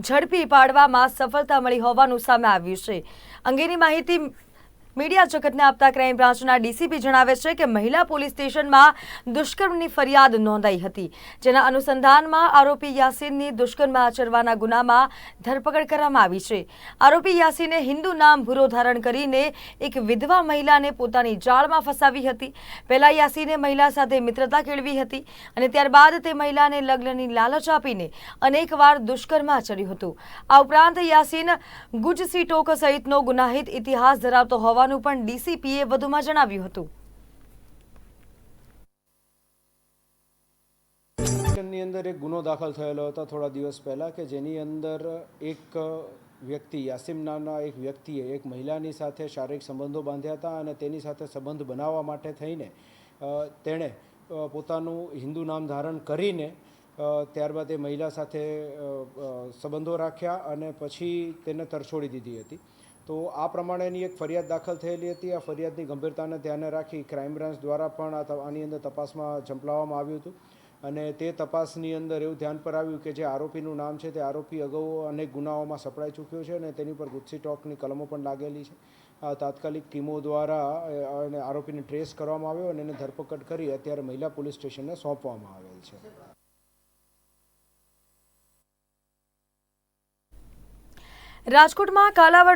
ઝડપી પાડવામાં સફળતા મળી હોવાનું સામે આવ્યું છે. અંગેની માહિતી મીડિયા જગતને આપતા ક્રાઇમ બ્રાન્ચના ડીસીપી જણાવે છે કે મહિલા પોલીસ સ્ટેશનમાં દુષ્કર્મની ફરિયાદ નોંધાઈ હતી, જેના અનુસંધાનમાં આરોપી યાસીનની દુષ્કર્મ આચરવાના ગુનામાં ધરપકડ કરવામાં આવી છે. આરોપી યાસીને હિન્દુ નામ ભૂરો ધારણ કરીને એક વિધવા મહિલાને પોતાની જાળમાં ફસાવી હતી. પહેલા યાસીને મહિલા સાથે મિત્રતા કેળવી હતી અને ત્યારબાદ તે મહિલાને લગ્નની લાલચ આપીને અનેકવાર દુષ્કર્મ આચર્યું હતું. આ ઉપરાંત યાસીન ગુજસી ટોક સહિતનો ગુનાહિત ઇતિહાસ ધરાવતો હોવાનું પણ ડીસીપીએ વધુમાં જણાવ્યું હતું. ની અંદર એક ગુનો દાખલ થયેલો હતો થોડા દિવસ પહેલાં કે જેની અંદર એક વ્યક્તિ, યાસીમ નામના એક વ્યક્તિએ એક મહિલાની સાથે શારીરિક સંબંધો બાંધ્યા હતા અને તેની સાથે સંબંધ બનાવવા માટે થઈને તેણે પોતાનું હિન્દુ નામ ધારણ કરીને ત્યારબાદ એ મહિલા સાથે સંબંધો રાખ્યા અને પછી તેને તરછોડી દીધી હતી. તો આ પ્રમાણેની એક ફરિયાદ દાખલ થયેલી હતી. આ ફરિયાદની ગંભીરતાને ધ્યાને રાખી ક્રાઇમ બ્રાન્ચ દ્વારા પણ આની અંદર તપાસમાં ઝંપલાવવામાં આવ્યું હતું. અને તે તપાસની અંદર એવું ધ્યાન પર આવ્યું કે જે આરોપીનું નામ છે તે આરોપી અગાઉ અનેક ગુનાઓમાં સપડાઈ ચૂક્યો છે અને તેની પર ગુસ્સી ટોકની કલમો પણ લાગેલી છે. તાત્કાલિક ટીમો દ્વારા અને આરોપીને ટ્રેસ કરવામાં આવ્યો અને એને ધરપકડ કરી અત્યારે મહિલા પોલીસ સ્ટેશનને સોંપવામાં આવેલ છે. રાજકોટમાં કાલાવડ